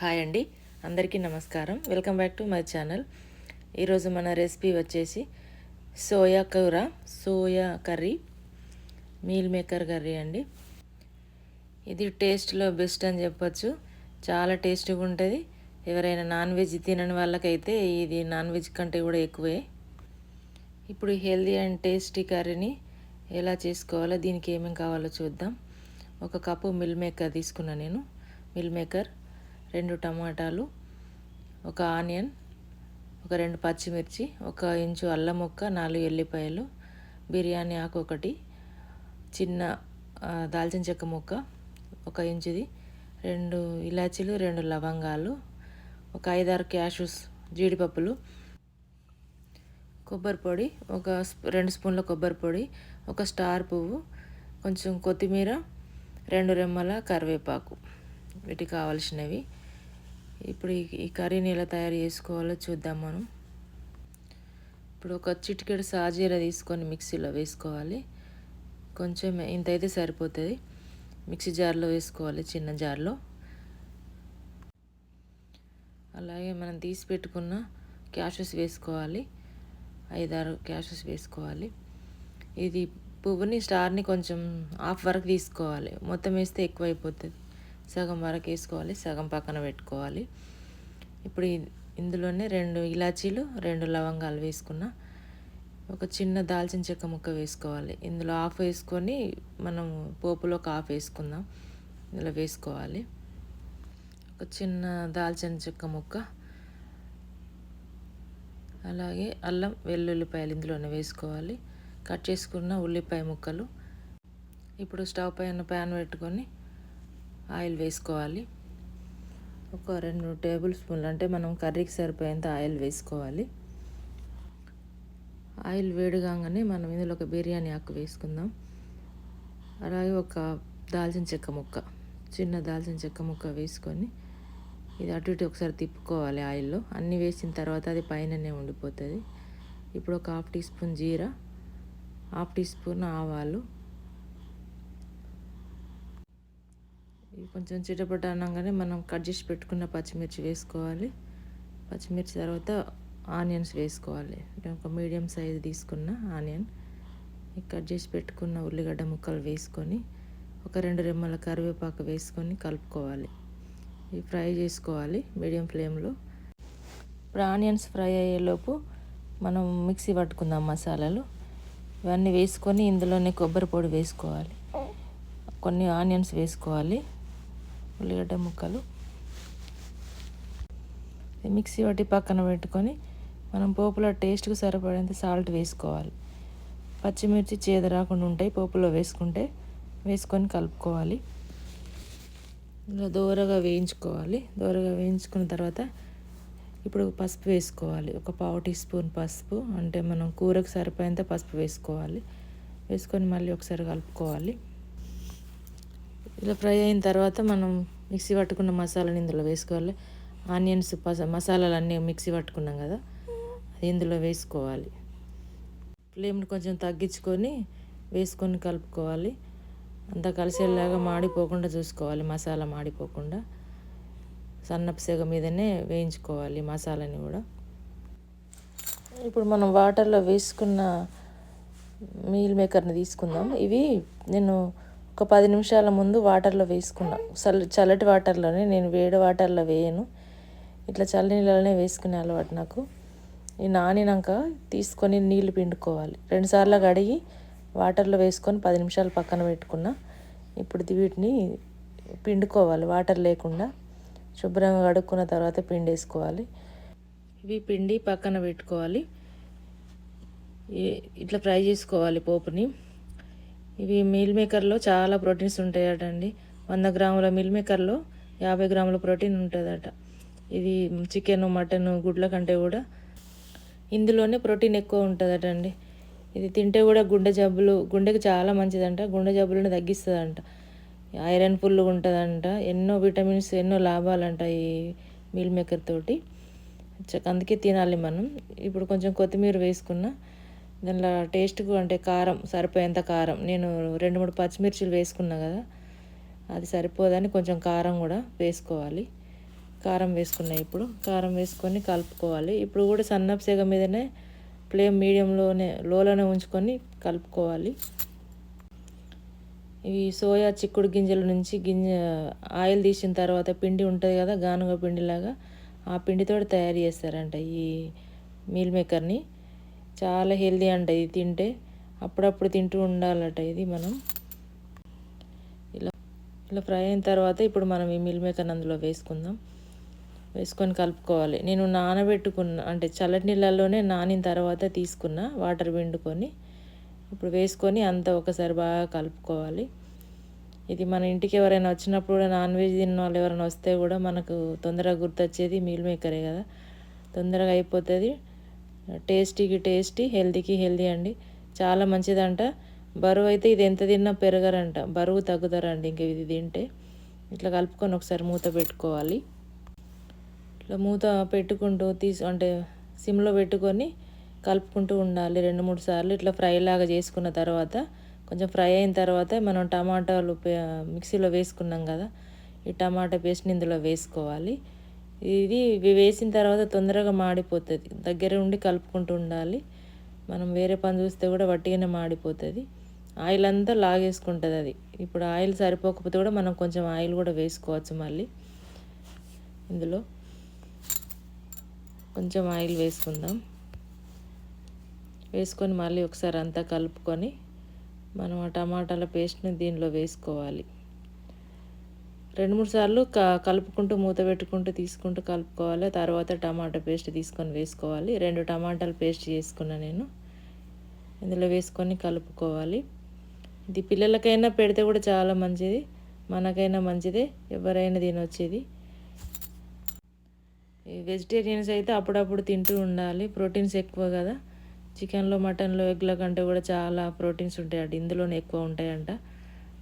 Hi అండి. అందరికీ నమస్కారం. Welcome back to my channel. ఈరోజు మన రెసిపీ వచ్చేసి సోయా కూర soya curry meal maker curry అండి. ఇది టేస్ట్లో బెస్ట్ అని చెప్పొచ్చు. చాలా టేస్ట్గా ఉంటుంది. ఎవరైనా నాన్ వెజ్ తినని వాళ్ళకైతే ఇది నాన్ వెజ్ కంటే కూడా ఎక్కువే. ఇప్పుడు హెల్దీ అండ్ టేస్టీ కర్రీని ఎలా చేసుకోవాలో దీనికి ఏమేమి కావాలో చూద్దాం. ఒక కప్పు మిల్ మేకర్ తీసుకున్నా నేను. మిల్ మేకర్ రెండు టమాటాలు ఒక ఆనియన్ ఒక రెండు పచ్చిమిర్చి ఒక ఇంచు అల్లం ముక్క నాలుగు ఎల్లిపాయలు బిర్యానీ ఆకు ఒకటి చిన్న దాల్చిన చెక్క ముక్క ఒక ఇంచుది రెండు ఇలాచీలు రెండు లవంగాలు ఒక ఐదారు క్యాషూస్ జీడిపప్పులు కొబ్బరి పొడి ఒక రెండు స్పూన్ల కొబ్బరి పొడి ఒక స్టార్ పువ్వు కొంచెం కొత్తిమీర రెండు రెమ్మల కరివేపాకు వీటికి కావాల్సినవి. ఇప్పుడు ఈ కర్రీని ఎలా తయారు చేసుకోవాలో చూద్దాం మనం. ఇప్పుడు ఒక చిటికెడు సాజీర తీసుకొని మిక్సీలో వేసుకోవాలి. కొంచెం ఇంత అయితే సరిపోతుంది. మిక్సీ జార్లో వేసుకోవాలి చిన్న జార్లో. అలాగే మనం తీసి పెట్టుకున్న క్యాషెస్ వేసుకోవాలి. ఐదారు క్యాషెస్ వేసుకోవాలి. ఇది పువ్వుని స్టార్ని కొంచెం హాఫ్ వరకు తీసుకోవాలి. మొత్తం వేస్తే ఎక్కువ అయిపోతుంది సగం వరకు వేసుకోవాలి సగం పక్కన పెట్టుకోవాలి. ఇప్పుడు ఇందులోనే రెండు ఇలాచీలు రెండు లవంగాలు వేసుకున్న ఒక చిన్న దాల్చిన చెక్క ముక్క వేసుకోవాలి. ఇందులో ఆఫ్ వేసుకొని మనం పోపులో ఒక ఆఫ్ వేసుకుందాం. ఇందులో వేసుకోవాలి. ఒక చిన్న దాల్చిన చెక్క ముక్క. అలాగే అల్లం వెల్లుల్లిపాయలు ఇందులోనే వేసుకోవాలి. కట్ చేసుకున్న ఉల్లిపాయ ముక్కలు. ఇప్పుడు స్టవ్ పైన ప్యాన్ పెట్టుకొని ఆయిల్ వేసుకోవాలి. ఒక రెండు టేబుల్ స్పూన్లు అంటే మనం కర్రీకి సరిపోయేంత ఆయిల్ వేసుకోవాలి. ఆయిల్ వేడిగానే మనం ఇందులో ఒక బిర్యానీ ఆకు వేసుకుందాం. అలాగే ఒక దాల్చిన చెక్క ముక్క చిన్న దాల్చిన చెక్క ముక్క వేసుకొని ఇది అటు ఇటు ఒకసారి తిప్పుకోవాలి ఆయిల్లో. అన్నీ వేసిన తర్వాత అది పైననే ఉండిపోతుంది. ఇప్పుడు ఒక half teaspoon jeera half teaspoon ఆవాలు ఇవి కొంచెం చిటపట అనగానే మనం కట్ చేసి పెట్టుకున్న పచ్చిమిర్చి వేసుకోవాలి. పచ్చిమిర్చి తర్వాత ఆనియన్స్ వేసుకోవాలి. ఒక మీడియం సైజు తీసుకున్న ఆనియన్. కట్ చేసి పెట్టుకున్న ఉల్లిగడ్డ ముక్కలు వేసుకొని ఒక రెండు రెమ్మల కరివేపాకు వేసుకొని కలుపుకోవాలి. ఇవి ఫ్రై చేసుకోవాలి మీడియం ఫ్లేమ్లో. ఇప్పుడు ఆనియన్స్ ఫ్రై అయ్యేలోపు మనం మిక్సీ పట్టుకుందాం మసాలాలు. ఇవన్నీ వేసుకొని ఇందులోనే కొబ్బరి పొడి వేసుకోవాలి. కొన్ని ఆనియన్స్ వేసుకోవాలి. ఉల్లిగడ్డ ముక్కలు. మిక్సీ పట్టి పక్కన పెట్టుకొని మనం పోపులో టేస్ట్కి సరిపడేంత సాల్ట్ వేసుకోవాలి. పచ్చిమిర్చి చేదు రాకుండా ఉంటాయి పోపులో వేసుకుంటే వేసుకొని కలుపుకోవాలి. ఇలా దూరగా వేయించుకోవాలి. దూరగా వేయించుకున్న తర్వాత ఇప్పుడు పసుపు వేసుకోవాలి. ఒక పావు టీ స్పూన్ పసుపు అంటే మనం కూరకు సరిపోయేంత పసుపు వేసుకోవాలి. వేసుకొని మళ్ళీ ఒకసారి కలుపుకోవాలి. ఇలా ఫ్రై అయిన తర్వాత మనం మిక్సీ పట్టుకున్న మసాలాని ఇందులో వేసుకోవాలి. ఆనియన్స్ మసాలాలు అన్నీ మిక్సీ పట్టుకున్నాం కదా అది ఇందులో వేసుకోవాలి. ఫ్లేమ్ని కొంచెం తగ్గించుకొని వేసుకొని కలుపుకోవాలి. అంతా కలిసేలాగా మాడిపోకుండా చూసుకోవాలి మసాలా మాడిపోకుండా. సన్నపు సెగ మీదనే వేయించుకోవాలి మసాలాని కూడా. ఇప్పుడు మనం వాటర్లో వేసుకున్న మీల్ మేకర్ని తీసుకుందాం. ఇవి నేను ఒక పది నిమిషాల ముందు వాటర్లో వేసుకున్నా. చల్ల చల్లటి వాటర్లోనే నేను వేడి వాటర్లో వేయను. ఇట్లా చల్లని నీళ్ళలోనే వేసుకునే అలవాటు నాకు. ఈ నానినాక తీసుకొని నీళ్ళు పిండుకోవాలి. రెండుసార్లు కడిగి వాటర్లో వేసుకొని పది నిమిషాలు పక్కన పెట్టుకున్నా. ఇప్పుడు వీటిని పిండుకోవాలి. వాటర్ లేకుండా శుభ్రంగా కడుక్కున్న తర్వాత పిండి వేసుకోవాలి ఇవి పిండి పక్కన పెట్టుకోవాలి. ఇట్లా ఫ్రై చేసుకోవాలి పోపుని. ఇవి మీల్ మేకర్లో చాలా ప్రోటీన్స్ ఉంటాయట అండి వంద గ్రాముల మీల్ మేకర్లో యాభై గ్రాముల ప్రోటీన్ ఉంటుందట. ఇది చికెన్ మటన్ గుడ్ల కంటే కూడా ఇందులోనే ప్రోటీన్ ఎక్కువ ఉంటుందట అండి ఇది తింటే కూడా గుండె జబ్బులు గుండెకి చాలా మంచిదంట. గుండె జబ్బులను తగ్గిస్తుందంట. ఐరన్ ఫుల్ ఉంటుందంట. ఎన్నో విటమిన్స్ ఎన్నో లాభాలంట ఈ మీల్ మేకర్ తోటి. అందుకే తినాలి మనం. ఇప్పుడు కొంచెం కొత్తిమీర వేసుకున్న దానిలో టేస్ట్కు అంటే కారం సరిపోయేంత కారం. నేను రెండు మూడు పచ్చిమిర్చిలు వేసుకున్నా కదా అది సరిపోదని కొంచెం కారం కూడా వేసుకోవాలి. కారం వేసుకున్నా ఇప్పుడు. కారం వేసుకొని కలుపుకోవాలి. ఇప్పుడు కూడా సన్నపు సెగ మీదనే ఫ్లేమ్ మీడియంలోనే లోలోనే ఉంచుకొని కలుపుకోవాలి. ఇవి సోయా చిక్కుడు గింజల నుంచి గింజ ఆయిల్ తీసిన తర్వాత పిండి ఉంటుంది కదా గానుగ పిండిలాగా ఆ పిండితో తయారు చేస్తారంట ఈ మీల్ మేకర్ని చాలా హెల్దీ అంట ఇది తింటే. అప్పుడప్పుడు తింటూ ఉండాలట ఇది మనం. ఇలా ఇలా ఫ్రై అయిన తర్వాత ఇప్పుడు మనం ఈ మిల్ మేకర్ అందులో వేసుకుందాం. వేసుకొని కలుపుకోవాలి. నేను నానబెట్టుకున్న అంటే చల్లటి నీళ్ళల్లోనే నానిన తర్వాత తీసుకున్న వాటర్ పిండుకొని ఇప్పుడు వేసుకొని అంతా ఒకసారి బాగా కలుపుకోవాలి. ఇది మన ఇంటికి ఎవరైనా వచ్చినప్పుడు కూడా నాన్ వెజ్ తిన్న వాళ్ళు ఎవరైనా వస్తే కూడా మనకు తొందరగా గుర్తొచ్చేది మీల్ మేకరే కదా. తొందరగా అయిపోతుంది. టేస్టీకి టేస్టీ హెల్తీకి హెల్దీ అండి. చాలా మంచిదంట. బరువు అయితే ఇది ఎంత తిన్నా పెరగరంట. బరువు తగ్గుతారండి ఇంక ఇది తింటే. ఇట్లా కలుపుకొని ఒకసారి మూత పెట్టుకోవాలి. ఇట్లా మూత పెట్టుకుంటూ తీసు అంటే సిమ్లో పెట్టుకొని కలుపుకుంటూ ఉండాలి. రెండు మూడు సార్లు ఇట్లా ఫ్రై లాగా చేసుకున్న తర్వాత కొంచెం ఫ్రై అయిన తర్వాత మనం టమాటాలు మిక్సీలో వేసుకున్నాం కదా. ఈ టమాటా పేస్ట్ని ఇందులో వేసుకోవాలి. ఇది వేసిన తర్వాత తొందరగా మాడిపోతుంది. దగ్గర ఉండి కలుపుకుంటూ ఉండాలి. మనం వేరే పని చూస్తే కూడా వట్టిగానే మాడిపోతుంది. ఆయిల్ అంతా లాగేసుకుంటుంది అది. ఇప్పుడు ఆయిల్ సరిపోకపోతే కూడా మనం కొంచెం ఆయిల్ కూడా వేసుకోవచ్చు మళ్ళీ. ఇందులో కొంచెం ఆయిల్ వేసుకుందాం. వేసుకొని మళ్ళీ ఒకసారి అంతా కలుపుకొని మనం ఆ టమాటాల పేస్ట్ని దీనిలో వేసుకోవాలి. రెండు మూడు సార్లు క కలుపుకుంటూ మూత పెట్టుకుంటూ తీసుకుంటూ కలుపుకోవాలి. తర్వాత టమాటా పేస్ట్ తీసుకొని వేసుకోవాలి. రెండు టమాటాలు పేస్ట్ చేసుకున్నా నేను. ఇందులో వేసుకొని కలుపుకోవాలి. ఇది పిల్లలకైనా పెడితే కూడా చాలా మంచిది. మనకైనా మంచిదే. ఎవరైనా తినొచ్చేది. వెజిటేరియన్స్ అయితే అప్పుడప్పుడు తింటూ ఉండాలి. ప్రోటీన్స్ ఎక్కువ కదా. చికెన్లో మటన్లో ఎగ్ల కంటే కూడా చాలా ప్రోటీన్స్ ఉంటాయంట ఇందులోనే ఎక్కువ ఉంటాయంట.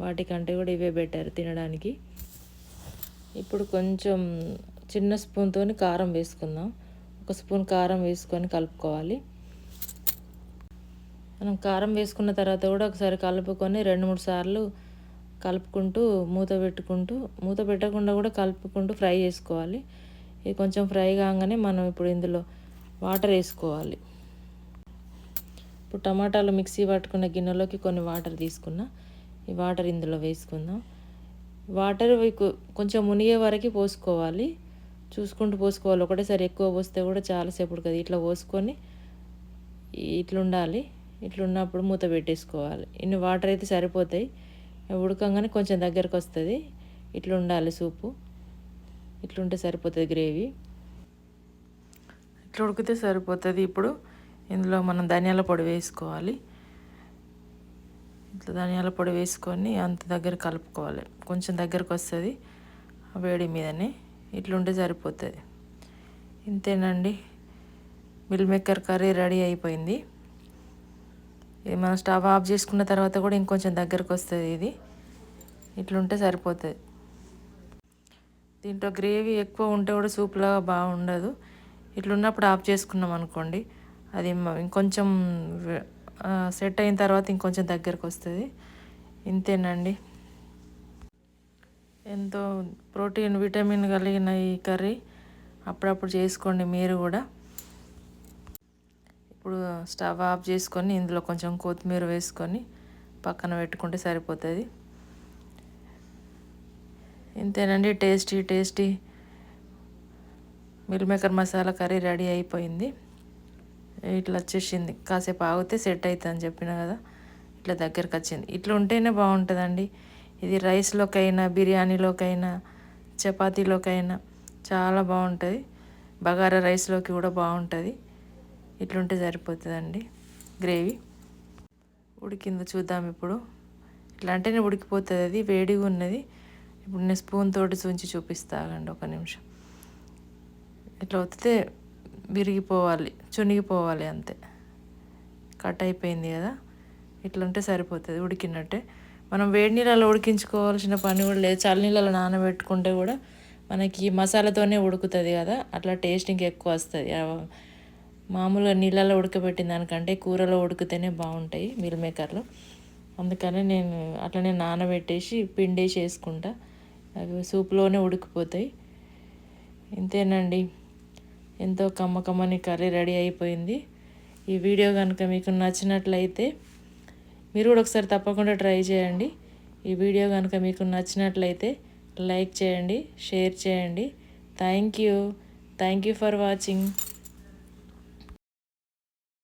వాటికంటే కూడా ఇవే బెటర్ తినడానికి. ఇప్పుడు కొంచెం చిన్న స్పూన్తో కారం వేసుకుందాం. ఒక స్పూన్ కారం వేసుకొని కలుపుకోవాలి. మనం కారం వేసుకున్న తర్వాత కూడా ఒకసారి కలుపుకొని రెండు మూడు సార్లు కలుపుకుంటూ మూత పెట్టుకుంటూ మూత పెట్టకుండా కూడా కలుపుకుంటూ ఫ్రై చేసుకోవాలి. ఇది కొంచెం ఫ్రై కాగానే మనం ఇప్పుడు ఇందులో వాటర్ వేసుకోవాలి. ఇప్పుడు టమాటాలు మిక్సీ పట్టుకున్న గిన్నెలోకి కొన్ని వాటర్ తీసుకున్నా. ఈ వాటర్ ఇందులో వేసుకుందాం. వాటర్ కొంచెం మునిగే వరకు పోసుకోవాలి. చూసుకుంటూ పోసుకోవాలి. ఒకటేసారి ఎక్కువ పోస్తే కూడా చాలాసేపు కదా ఇట్లా పోసుకొని ఇట్లుండాలి. ఇట్లున్నప్పుడు మూత పెట్టేసుకోవాలి. ఇన్ని వాటర్ అయితే సరిపోతాయి. ఉడకంగానే కొంచెం దగ్గరకు వస్తుంది. ఇట్లా ఉండాలి సూపు. ఇట్లుంటే సరిపోతుంది గ్రేవీ. ఇట్లా ఉడికితే సరిపోతుంది. ఇప్పుడు ఇందులో మనం ధనియాల పొడి వేసుకోవాలి. ఇట్లా ధనియాల పొడి వేసుకొని అంత దగ్గర కలుపుకోవాలి. కొంచెం దగ్గరకు వస్తుంది. వేడి మీదనే ఇట్లుంటే సరిపోతుంది. ఇంతేనండి. మిల్ మేకర్ కర్రీ రెడీ అయిపోయింది. ఇది మనం స్టవ్ ఆఫ్ చేసుకున్న తర్వాత కూడా ఇంకొంచెం దగ్గరకు వస్తుంది ఇది. ఇట్లుంటే సరిపోతుంది. దీంట్లో గ్రేవీ ఎక్కువ ఉంటే కూడా సూప్లాగా బాగుండదు. ఇట్లున్నప్పుడు ఆఫ్ చేసుకున్నాం అనుకోండి. అది ఇంకొంచెం సెట్ అయిన తర్వాత ఇంకొంచెం దగ్గరకు వస్తుంది. ఇంతేనండి. ఎంతో ప్రోటీన్ విటమిన్ కలిగిన ఈ కర్రీ అప్పుడప్పుడు చేసుకోండి మీరు కూడా. ఇప్పుడు స్టవ్ ఆఫ్ చేసుకొని ఇందులో కొంచెం కొత్తిమీర వేసుకొని పక్కన పెట్టుకుంటే సరిపోతుంది. ఇంతేనండి. Tasty tasty meal maker masala curry ready అయిపోయింది. ఇట్లా వచ్చేసింది. కాసేపు ఆగితే సెట్ అవుతుంది అని చెప్పిన కదా ఇట్లా దగ్గరకు వచ్చింది. ఇట్లా ఉంటేనే బాగుంటుందండి. ఇది రైస్లోకైనా బిర్యానీలోకైనా చపాతీలోకైనా చాలా బాగుంటుంది. బగారా రైస్లోకి కూడా బాగుంటుంది. ఇట్లుంటే సరిపోతుందండి గ్రేవీ. ఉడికిందో చూద్దాం ఇప్పుడు. ఇట్లా అంటేనే ఉడికిపోతుంది అది వేడిగా ఉన్నది. ఇప్పుడు నేను స్పూన్ తోటి చూంచి చూపిస్తాగండి ఒక నిమిషం. ఇట్లా వస్తే విరిగిపోవాలి చునిగిపోవాలి అంతే. కట్ అయిపోయింది కదా? ఇట్లా ఉంటే సరిపోతుంది ఉడికినట్టే. మనం వేడి నీళ్ళలో ఉడికించుకోవాల్సిన పని కూడా లేదు. చల్ల నీళ్ళలో నానబెట్టుకుంటే కూడా మనకి మసాలాతోనే ఉడుకుతుంది కదా? అట్లా టేస్ట్ ఇంకా ఎక్కువ వస్తుంది మామూలుగా నీళ్ళలో ఉడకబెట్టిన దానికంటే కూరలో ఉడికితేనే బాగుంటాయి మిల్ మేకర్లో. అందుకని నేను అట్లనే నానబెట్టేసి పిండేసి వేసుకుంటా. అవి సూప్లోనే ఉడికిపోతాయి. ఇంతేనండి. ఎంతో కమ్మకమ్మని కర్రీ రెడీ అయిపోయింది. ఈ వీడియో కనుక మీకు నచ్చినట్లయితే మీరు కూడా ఒకసారి తప్పకుండా ట్రై చేయండి. ఈ వీడియో కనుక మీకు నచ్చినట్లయితే లైక్ చేయండి షేర్ చేయండి. Thank you. Thank you for watching.